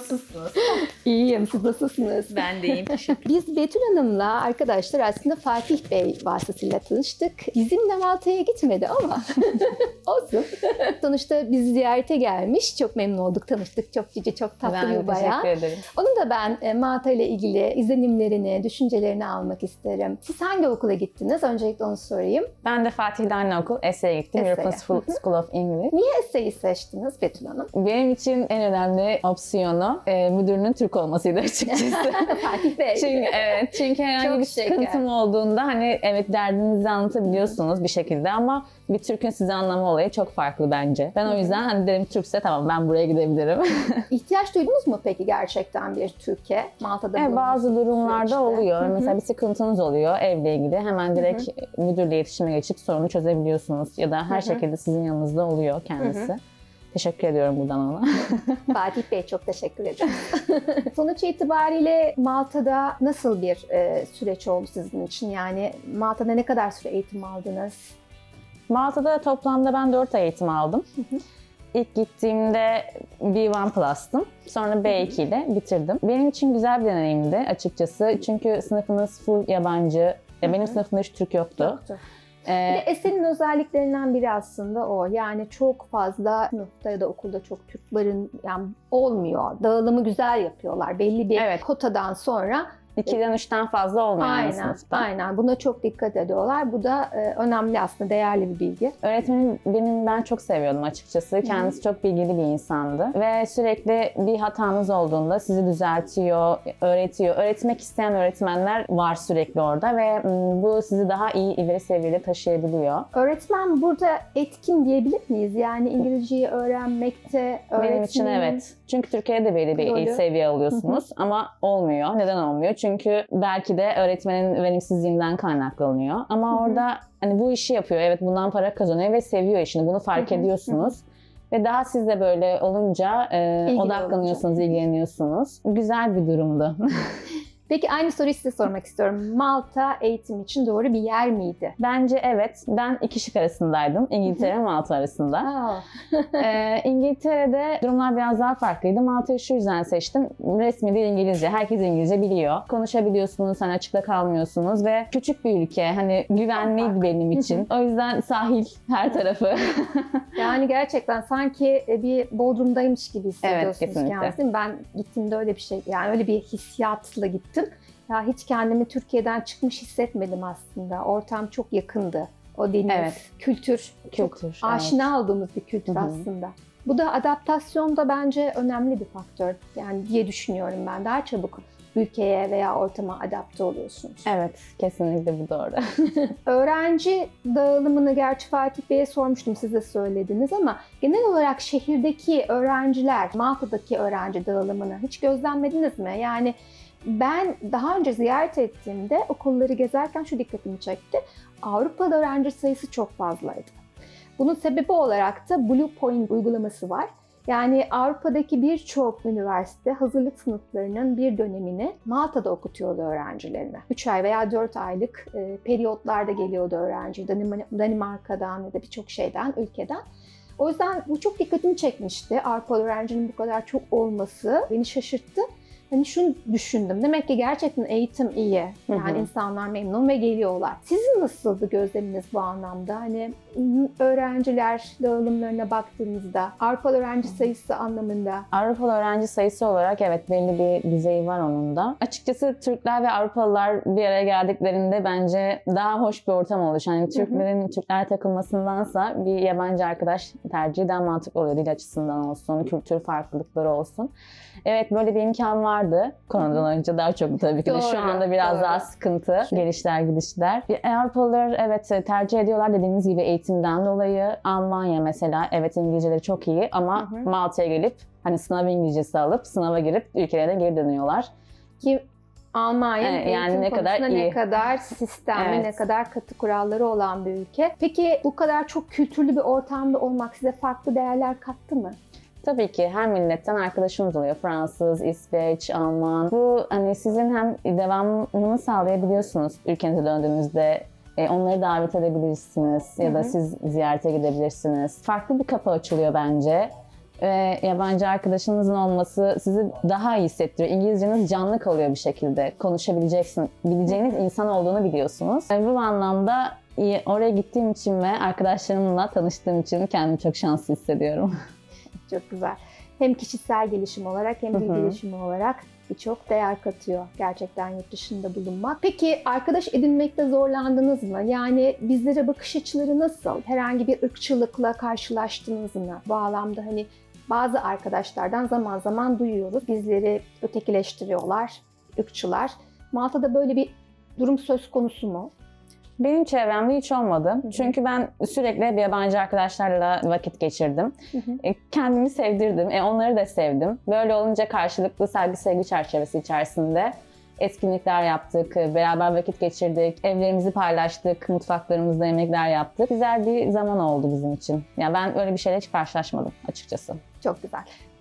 Nasılsınız? İyiyim, siz nasılsınız? Ben de iyiyim. Biz Betül Hanım'la arkadaşlar aslında Fatih Bey vasıtasıyla tanıştık. Bizimle Malta'ya gitmedi ama olsun. Sonuçta bizi ziyarete gelmiş. Çok memnun olduk, tanıştık. Çok cici, çok tatlı Ben bir bayan. teşekkür ederim. Onun da ben e, Malta ile ilgili izlenimlerini, düşüncelerini almak isterim. Siz hangi okula gittiniz? Öncelikle onu sorayım. Ben de Fatih Darnay Okul, Ese'ye gittim. Ese'ye. European School, School of English. Niye Ese'yi seçtiniz Betül Hanım? Benim için en önemli opsiyonu e, müdürünün Türk olmasıydı açıkçası. Fatih Bey. çünkü evet çünkü herhangi Çok bir sıkıntım olduğunda hani evet derdinizi anlatabiliyorsunuz bir şekilde ama bir Türk'ün size anlama olayı çok farklı bence. Ben o yüzden hani dedim Türkse tamam ben buraya gidebilirim. İhtiyaç duydunuz mu peki gerçekten bir Türkiye? Malta'da Evet, bazı durumlarda süreçte? oluyor. Hı hı. Mesela bir sıkıntınız oluyor evle ilgili. Hemen direkt müdürle iletişime geçip sorunu çözebiliyorsunuz. Ya da her şekilde sizin yanınızda oluyor kendisi. Teşekkür ediyorum buradan ona. Fatih Bey çok teşekkür ederim. Sonuç itibariyle Malta'da nasıl bir e, süreç oldu sizin için? Yani Malta'da ne kadar süre eğitim aldınız? Malta'da toplamda ben 4 ay eğitim aldım. İlk gittiğimde B1 Plus'tım. Sonra B2 ile bitirdim. Benim için güzel bir deneyimdi açıkçası. Çünkü sınıfınız full yabancı. Ya benim sınıfımda hiç Türk yoktu. Yoktu. Bir Ee, de Esen'in özelliklerinden biri aslında o. Yani çok fazla sınıfta ya da okulda çok Türklerin yani olmuyor. Dağılımı güzel yapıyorlar. Belli bir Evet. kotadan sonra 2'den 3'ten fazla olmayan aynen, sınıfta. aynen buna çok dikkat ediyorlar. Bu da e, önemli aslında, değerli bir bilgi. Öğretmenim benim ben çok seviyordum açıkçası. Kendisi çok bilgili bir insandı. Ve sürekli bir hatanız olduğunda sizi düzeltiyor, öğretiyor. Öğretmek isteyen öğretmenler var sürekli orada ve bu sizi daha iyi ileri seviyede taşıyabiliyor. Öğretmen burada etkin diyebilir miyiz? Yani İngilizceyi öğrenmekte Benim için öğretmenin- evet. Çünkü Türkiye'de belli bir Rolü. seviye alıyorsunuz ama olmuyor. Neden olmuyor? Çünkü belki de öğretmenin verimsizliğinden kaynaklanıyor. Ama orada hani bu işi yapıyor. Evet bundan para kazanıyor ve seviyor işini. Bunu fark ediyorsunuz. Ve daha siz de böyle olunca e, İlgili odaklanıyorsunuz, ilgileniyorsunuz. Güzel bir durumdu. Peki aynı soruyu size sormak istiyorum. Malta eğitim için doğru bir yer miydi? Bence evet. Ben iki şık arasındaydım. İngiltere ve Malta arasında. Ee, İngiltere'de durumlar biraz daha farklıydı. Malta'yı şu yüzden seçtim. Resmi dil İngilizce. Herkes İngilizce biliyor. Konuşabiliyorsunuz, hani açıkta kalmıyorsunuz ve küçük bir ülke. Hani güvenliydi benim için. O yüzden sahil her tarafı. yani gerçekten sanki e, bir Bodrum'daymış gibi hissediyorsunuz kesinlikle. kendinizi. Ben gittiğimde öyle bir şey, yani öyle bir hissiyatla gittim. Ya hiç kendimi Türkiye'den çıkmış hissetmedim aslında. Ortam çok yakındı. O deniz, Evet. kültür, çok Kültür, evet. aşina olduğumuz bir kültür Hı hı. aslında. Bu da adaptasyonda bence önemli bir faktör. Yani diye düşünüyorum ben. Daha çabuk ülkeye veya ortama adapte oluyorsunuz. evet, kesinlikle bu doğru. Öğrenci dağılımını gerçi Fatih Bey'e sormuştum siz de söylediniz ama genel olarak şehirdeki öğrenciler, Malta'daki öğrenci dağılımını hiç gözlemlediniz mi? Yani ben daha önce ziyaret ettiğimde okulları gezerken şu dikkatimi çekti. Avrupalı öğrenci sayısı çok fazlaydı. Bunun sebebi olarak da Blue Point uygulaması var. Yani Avrupa'daki birçok üniversite hazırlık sınıflarının bir dönemini Malta'da okutuyordu öğrencilerine. 3 ay veya 4 aylık e, periyotlarda geliyordu öğrenci Danim- Danimarka'dan ya da birçok şeyden, ülkeden. O yüzden bu çok dikkatimi çekmişti. Avrupalı öğrencinin bu kadar çok olması beni şaşırttı. Hani şunu düşündüm. Demek ki gerçekten eğitim iyi. Yani Hı hı. insanlar memnun ve geliyorlar. Sizin nasıldı gözleminiz bu anlamda? Hani öğrenciler dağılımlarına baktığınızda Avrupalı öğrenci sayısı anlamında Avrupalı öğrenci sayısı olarak evet belli bir düzeyi var onun da. Açıkçası Türkler ve Avrupalılar bir araya geldiklerinde bence daha hoş bir ortam oluşuyor. Yani Türklerin Türkler takılmasındansa bir yabancı arkadaş tercihi daha mantıklı oluyor. Dil açısından olsun, kültür farklılıkları olsun. Evet böyle bir imkan vardı. Koronadan önce daha çok tabii ki de. Doğru, Şu anda biraz doğru. daha sıkıntı. Gelişler gidişler. Avrupalılar evet tercih ediyorlar dediğiniz gibi eğitimden dolayı. Almanya mesela evet İngilizceleri çok iyi ama. Malta'ya gelip hani sınav İngilizcesi alıp sınava girip ülkelerine geri dönüyorlar. ki Almanya Evet, yani eğitim ne kadar konusunda ne iyi. kadar sistemli, Evet. ne kadar katı kuralları olan bir ülke. Peki bu kadar çok kültürlü bir ortamda olmak size farklı değerler kattı mı? Tabii ki her milletten arkadaşımız oluyor. Fransız, İsveç, Alman. Bu hani sizin hem devamını sağlayabiliyorsunuz ülkenize döndüğünüzde. E, onları davet edebilirsiniz ya da hı. siz ziyarete gidebilirsiniz. Farklı bir kapı açılıyor bence. ve yabancı arkadaşınızın olması sizi daha iyi hissettiriyor. İngilizceniz canlı kalıyor bir şekilde. Konuşabileceksin, bileceğiniz insan olduğunu biliyorsunuz. Ve bu anlamda oraya gittiğim için ve arkadaşlarımla tanıştığım için kendimi çok şanslı hissediyorum. Çok güzel. Hem kişisel gelişim olarak hem dil gelişimi olarak birçok değer katıyor gerçekten yurt dışında bulunmak. Peki arkadaş edinmekte zorlandınız mı? Yani bizlere bakış açıları nasıl? Herhangi bir ırkçılıkla karşılaştınız mı? Bu bağlamda hani bazı arkadaşlardan zaman zaman duyuyoruz. Bizleri ötekileştiriyorlar, ırkçılar. Malta'da böyle bir durum söz konusu mu? Benim çevremde hiç olmadı. hı. Çünkü ben sürekli hep yabancı arkadaşlarla vakit geçirdim. E, kendimi sevdirdim. E, onları da sevdim. Böyle olunca karşılıklı saygı sevgi çerçevesi içerisinde etkinlikler yaptık, e, beraber vakit geçirdik, evlerimizi paylaştık, mutfaklarımızda yemekler yaptık. Güzel bir zaman oldu bizim için. Yani ben öyle bir şeyle hiç karşılaşmadım açıkçası. Çok güzel.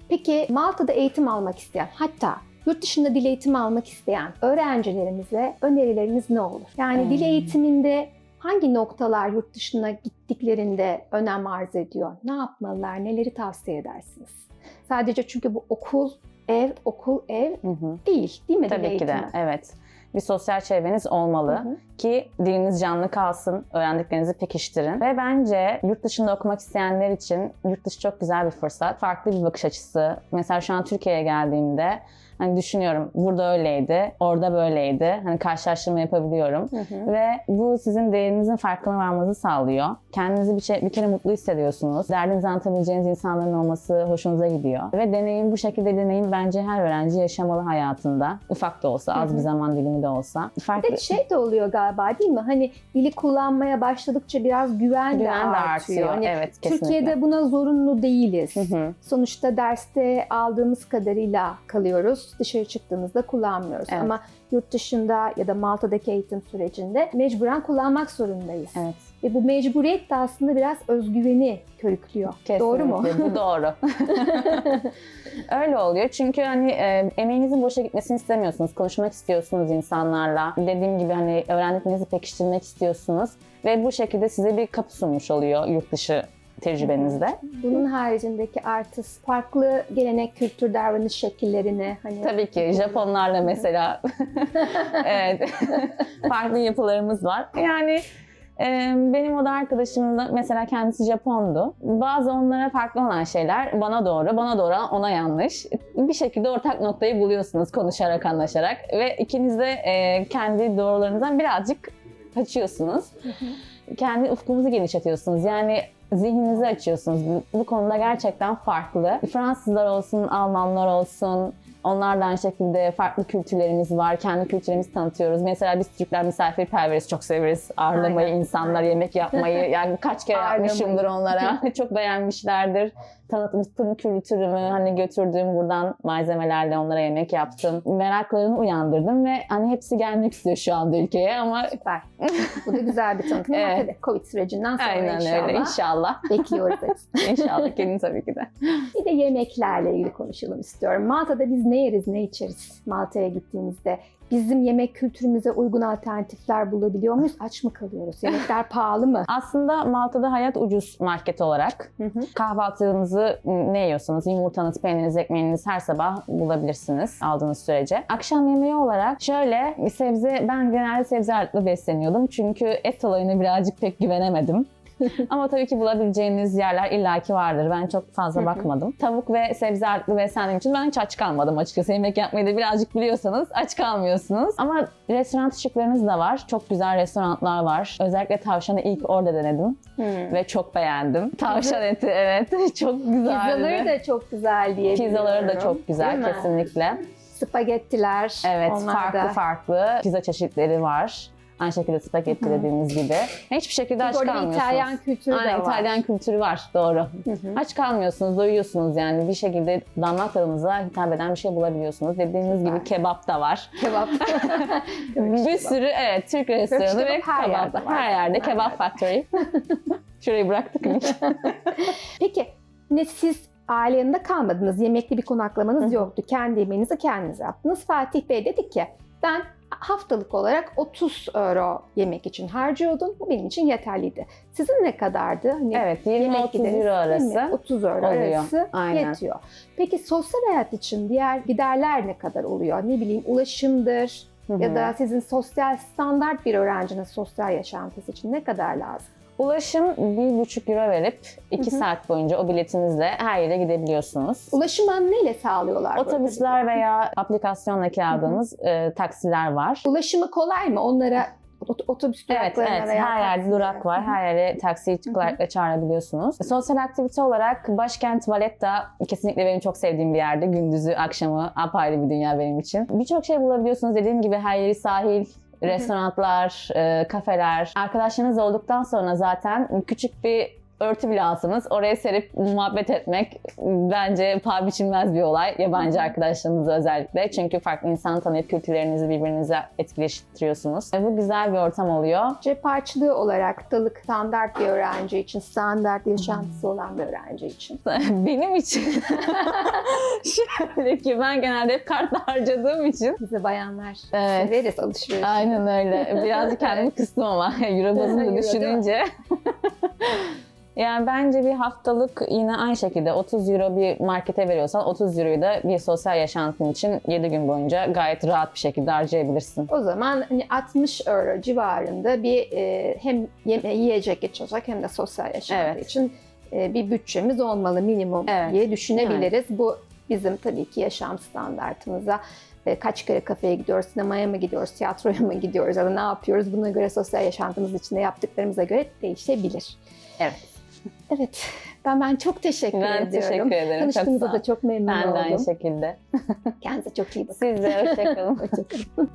Peki Malta'da eğitim almak isteyen, hatta yurt dışında dil eğitimi almak isteyen öğrencilerimize önerileriniz ne olur? Yani Hmm. dil eğitiminde hangi noktalar yurt dışına gittiklerinde önem arz ediyor? Ne yapmalılar, neleri tavsiye edersiniz? Sadece çünkü bu okul, ev, okul, ev Hı hı. değil, değil mi dil Tabii ki de, evet. Bir sosyal çevreniz olmalı. Hı hı. ki diliniz canlı kalsın, öğrendiklerinizi pekiştirin. Ve bence yurt dışında okumak isteyenler için yurt dışı çok güzel bir fırsat. Farklı bir bakış açısı. Mesela şu an Türkiye'ye geldiğimde hani düşünüyorum burada öyleydi, orada böyleydi. Hani karşılaştırma yapabiliyorum. Hı hı. Ve bu sizin değerinizin farkına varmanızı sağlıyor. Kendinizi bir, şey, bir kere mutlu hissediyorsunuz. Derdinizi anlatabileceğiniz insanların olması hoşunuza gidiyor. Ve deneyim bu şekilde deneyim bence her öğrenci yaşamalı hayatında. Ufak da olsa, az Hı hı. bir zaman dilimi de olsa. Bir Farklı de şey de oluyor galiba değil mi? Hani dili kullanmaya başladıkça biraz güven, güven de artıyor. artıyor. Hani evet, kesinlikle. Türkiye'de buna zorunlu değiliz. Hı hı. Sonuçta derste aldığımız kadarıyla kalıyoruz. Dışarı çıktığımızda kullanmıyoruz. Evet. Ama yurt dışında ya da Malta'daki eğitim sürecinde mecburen kullanmak zorundayız. Evet. Ve bu mecburiyet de aslında biraz özgüveni körüklüyor. Doğru mu? Kesinlikle, Bu doğru. Öyle oluyor çünkü hani e, emeğinizin boşa gitmesini istemiyorsunuz. Konuşmak istiyorsunuz insanlarla. Dediğim gibi hani öğrendiklerinizi pekiştirmek istiyorsunuz. Ve bu şekilde size bir kapı sunmuş oluyor yurt dışı tecrübenizde. Bunun haricindeki artı farklı gelenek, kültür, davranış şekillerini hani Tabii ki Japonlarla mesela evet farklı yapılarımız var. Yani benim oda arkadaşım da mesela kendisi Japondu. Bazı onlara farklı olan şeyler bana doğru, bana doğru ona yanlış. Bir şekilde ortak noktayı buluyorsunuz konuşarak, anlaşarak ve ikiniz de kendi doğrularınızdan birazcık kaçıyorsunuz. Kendi ufkunuzu genişletiyorsunuz. Yani zihninizi açıyorsunuz. Bu, konuda gerçekten farklı. Fransızlar olsun, Almanlar olsun, Onlarla aynı şekilde farklı kültürlerimiz var. Kendi kültürümüzü tanıtıyoruz. Mesela biz Türkler misafirperveriz. Çok severiz ağırlamayı, Aynen, insanlar yemek yapmayı. Yani kaç kere yapmışımdır onlara. Çok beğenmişlerdir. Tanıtım kültürümü hani götürdüğüm buradan malzemelerle onlara yemek yaptım. Meraklarını uyandırdım ve hani hepsi gelmek istiyor şu anda ülkeye ama süper. Bu da güzel bir tanıtım. Evet. tabii Covid sürecinden sonra aynen inşallah. öyle inşallah. Bekliyoruz hepsini. İnşallah gelin tabii ki de. Bir de yemeklerle ilgili konuşalım istiyorum. Malta'da biz ne yeriz, ne içeriz Malta'ya gittiğimizde? Bizim yemek kültürümüze uygun alternatifler bulabiliyor muyuz? Aç mı kalıyoruz? Yemekler pahalı mı? Aslında Malta'da hayat ucuz market olarak. Hı hı. Kahvaltınızı ne yiyorsanız, yumurtanız, peyniriniz, ekmeğiniz her sabah bulabilirsiniz aldığınız sürece. Akşam yemeği olarak şöyle sebze, ben genelde sebze ağırlıklı besleniyordum. Çünkü et olayına birazcık pek güvenemedim. Ama tabii ki bulabileceğiniz yerler illaki vardır. Ben çok fazla bakmadım. Tavuk ve sebze ağırlıklı beslendiğim için ben hiç aç kalmadım açıkçası. Yemek yapmayı da birazcık biliyorsanız aç kalmıyorsunuz. Ama restoran ışıklarınız da var. Çok güzel restoranlar var. Özellikle tavşanı ilk orada denedim Hmm. ve çok beğendim. Tavşan eti evet çok güzeldi. Pizzaları da çok güzel diye Pizzaları da çok güzel kesinlikle. Spagettiler. Evet onlar farklı da. farklı pizza çeşitleri var. Aynı şekilde spagetti dediğimiz gibi. Hiçbir şekilde aç orada kalmıyorsunuz. İtalyan kültürü Aynen de var. İtalyan kültürü var doğru. Aç kalmıyorsunuz, doyuyorsunuz yani bir şekilde damak tadınıza hitap eden bir şey bulabiliyorsunuz. Dediğiniz gibi Süper. kebap da var. Kebap. bir sürü evet Türk restoranı kebap ve her kebap yerde da. var. Her yerde Her kebap yerde. factory. Şurayı bıraktık mı? Peki ne siz aile yanında kalmadınız. Yemekli bir konaklamanız yoktu. Kendi yemeğinizi kendiniz yaptınız. Fatih Bey dedi ki ben haftalık olarak 30 euro yemek için harcıyordun. Bu benim için yeterliydi. Sizin ne kadardı? Hani Evet yemek 20-30 gideriniz, euro arası. 30 euro oluyor. arası Aynen. yetiyor. Peki sosyal hayat için diğer giderler ne kadar oluyor? Ne bileyim ulaşımdır Hı hı. ya da sizin sosyal standart bir öğrencinin sosyal yaşantısı için ne kadar lazım? Ulaşım 1,5 euro verip 2 Hı hı. saat boyunca o biletinizle her yere gidebiliyorsunuz. Ulaşımı neyle sağlıyorlar? bu Otobüsler veya aplikasyonla kiraladığınız e, taksiler var. Ulaşımı kolay mı? Onlara ot- otobüs Evet, duraklarına evet. veya Her yerde taksilere? durak var. Her yere taksi kolaylıkla çağırabiliyorsunuz. Sosyal aktivite olarak Başkent Valletta kesinlikle benim çok sevdiğim bir yerde. Gündüzü, akşamı apayrı bir dünya benim için. Birçok şey bulabiliyorsunuz. Dediğim gibi her yeri sahil, restoranlar, e, kafeler. Arkadaşlarınız olduktan sonra zaten küçük bir örtü bile alsanız oraya serip muhabbet etmek bence paha biçilmez bir olay. Yabancı arkadaşlarınızla özellikle. Çünkü farklı insan tanıyıp kültürlerinizi birbirinize etkileştiriyorsunuz. Bu güzel bir ortam oluyor. Cep harçlığı olarak dalık standart bir öğrenci için, standart yaşantısı olan bir öğrenci için. Benim için şöyle ki ben genelde hep kartla harcadığım için Bize bayanlar Evet. severiz alışveriş. Aynen öyle. Birazcık kendimi kıstım ama Euro bazında düşününce. Yani bence bir haftalık yine aynı şekilde 30 euro bir markete veriyorsan 30 euroyu da bir sosyal yaşantın için 7 gün boyunca gayet rahat bir şekilde harcayabilirsin. O zaman hani 60 euro civarında bir e, hem yeme yiyecek içecek hem de sosyal yaşantı Evet. için e, bir bütçemiz olmalı minimum Evet. diye düşünebiliriz. Bu bizim tabii ki yaşam standartımıza e, kaç kere kafeye gidiyoruz, sinemaya mı gidiyoruz, tiyatroya mı gidiyoruz ya da ne yapıyoruz buna göre sosyal yaşantımız içinde yaptıklarımıza göre değişebilir. Evet. Evet, ben ben çok teşekkür Ben ediyorum. teşekkür ederim. Tanıştığımıza da çok memnun Ben de oldum. aynı şekilde. Kendinize çok iyi bakın. Siz de hoşçakalın. Hoşçakalın.